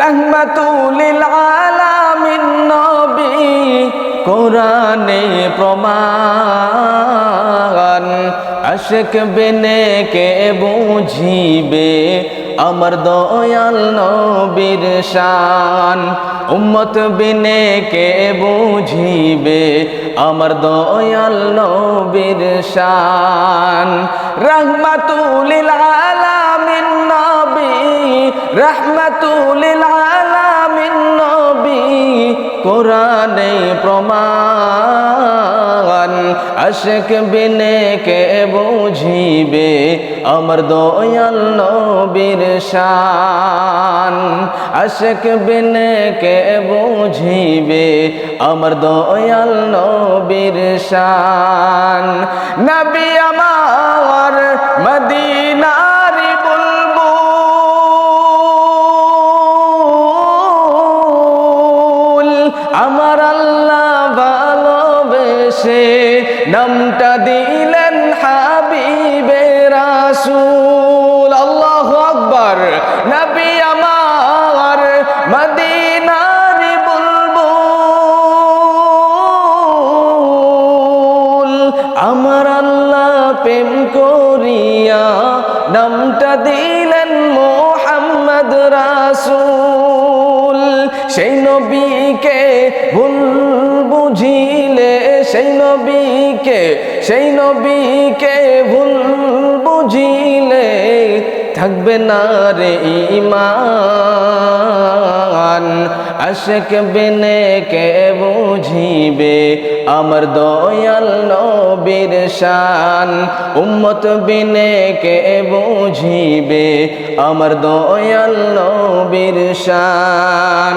রহমতুলিল আলামিন নবী, কোরআনে প্রমাণ। আশক বিনে কে বুঝিবে আমার দয়াল নবীর শান। উম্মত বিনে কে বুঝিবে আমার দয়াল নবীর শান। রহমতুলিল আলামিন নবী রহমতুলিল কোরআনে প্রমাণ, আশক বিনে কে বুঝিবে আমার দয়াল নবীর শান। আশক বিনে কে বুঝিবে আমার দয়াল নবীর শান। নবী আমার ভালোবেসে নামটা দিলেন হাবিবে রাসূল। আল্লাহু আকবার। নবী নামটা দিলেন মোহাম্মদ রাসূল। সেই নবীকে ভুল বুঝিলে সেই নবীকে সেই নবীকে ভুল বুঝিলে থাকবে না রে ইমান আশক বিনে কে বুঝিবে আমার দয়াল নবীর শান? উম্মত বিনে কে বুঝিবে আমার দয়াল নবীর শান?